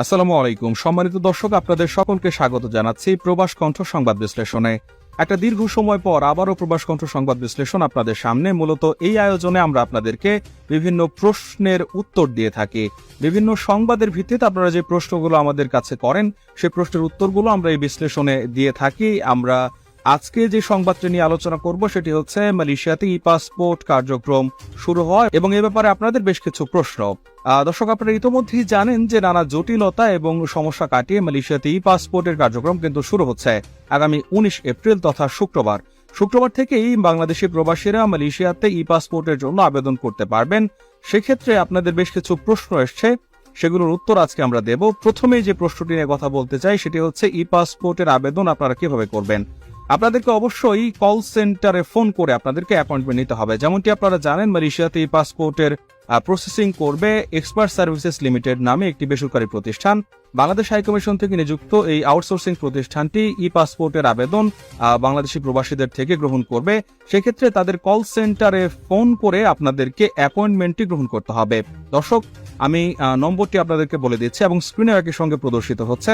আসসালামু আলাইকুম। সম্মানিত দর্শক, আপনাদের সকলকে স্বাগত জানাচ্ছি প্রবাস কণ্ঠ সংবাদ বিশ্লেষণে। একটা দীর্ঘ সময় পর আবারও প্রবাস কণ্ঠ সংবাদ বিশ্লেষণ আপনাদের সামনে। মূলত এই আয়োজনে আমরা আপনাদেরকে বিভিন্ন প্রশ্নের উত্তর দিয়ে থাকি। বিভিন্ন সংবাদের ভিত্তিতে আপনারা যে প্রশ্নগুলো আমাদের কাছে করেন সেই প্রশ্নের উত্তরগুলো আমরা এই বিশ্লেষণে দিয়ে থাকি। আমরা আজকে যে সংবাদটি নিয়ে আলোচনা করব সেটি হচ্ছে মালয়েশিয়াতে ই পাসপোর্ট কার্যক্রম শুরু হয় এবং এ ব্যাপারে আপনাদের বেশ কিছু প্রশ্ন। দর্শক, আপনারা ইতোমধ্যেই জানেন যে নানা জটিলতা এবং সমস্যা কাটিয়ে মালয়েশিয়াতে ই পাসপোর্টের কার্যক্রম কিন্তু শুরু হচ্ছে আগামী উনিশ এপ্রিল তথা শুক্রবার। শুক্রবার থেকেই বাংলাদেশি প্রবাসীরা মালয়েশিয়াতে ই পাসপোর্টের জন্য আবেদন করতে পারবেন। সেক্ষেত্রে আপনাদের বেশ কিছু প্রশ্ন এসছে, সেগুলোর উত্তর আজকে আমরা দেব। প্রথমেই যে প্রশ্নটি নিয়ে কথা বলতে চাই সেটি হচ্ছে ই পাসপোর্টের আবেদন আপনারা কীভাবে করবেন? আপনাদেরকে অবশ্যই কল সেন্টারে ফোন করে আপনাদেরকে অ্যাপয়েন্টমেন্ট নিতে হবে। যেমনটি আপনারা জানেন, মালয়েশিয়াতে পাসপোর্টের প্রসেসিং করবে এক্সপার্ট সার্ভিসেস লিমিটেড নামে একটি বেসরকারি প্রতিষ্ঠান। বাংলাদেশ হাইকমিশন থেকে নিযুক্ত এই আউটসোর্সিং প্রতিষ্ঠানটি ই পাসপোর্টের আবেদন বাংলাদেশি প্রবাসীদের থেকে গ্রহণ করবে। সেক্ষেত্রে তাদের কল সেন্টারে ফোন করে আপনাদেরকে অ্যাপয়েন্টমেন্টটি গ্রহণ করতে হবে। দর্শক, আমি নম্বরটি আপনাদেরকে বলে দিচ্ছি এবং স্ক্রিনে একই সঙ্গে প্রদর্শিত হচ্ছে।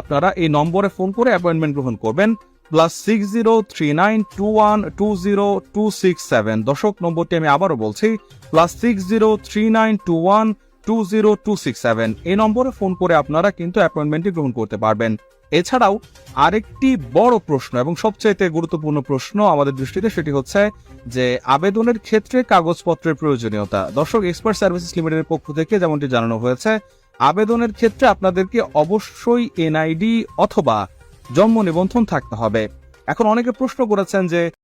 আপনারা এই নম্বরে ফোন করে অ্যাপয়েন্টমেন্ট গ্রহণ করবেন। Plus six zero three nine two one two zero two six seven দশক নম্বরটি আমি আবারও বলছি plus six zero three nine two one two zero two six seven এই নম্বরে ফোন করে আপনারা কিন্তু অ্যাপয়েন্টমেন্টটি গ্রহণ করতে পারবেন। এছাড়াও আরেকটি বড় প্রশ্ন এবং সবচাইতে গুরুত্বপূর্ণ প্রশ্ন আমাদের দৃষ্টিতে সেটি হচ্ছে যে, আবেদনের ক্ষেত্রে কাগজপত্রের প্রয়োজনীয়তা। দর্শক এক্সপার্ট সার্ভিসেস লিমিটেডের পক্ষ থেকে যেমনটি জানানো হয়েছে, আবেদনের ক্ষেত্রে আপনাদেরকে অবশ্যই এনআইডি অথবা জন্ম নিবন্ধন থাকতে হবে। এখন অনেকে প্রশ্ন করেছেন যে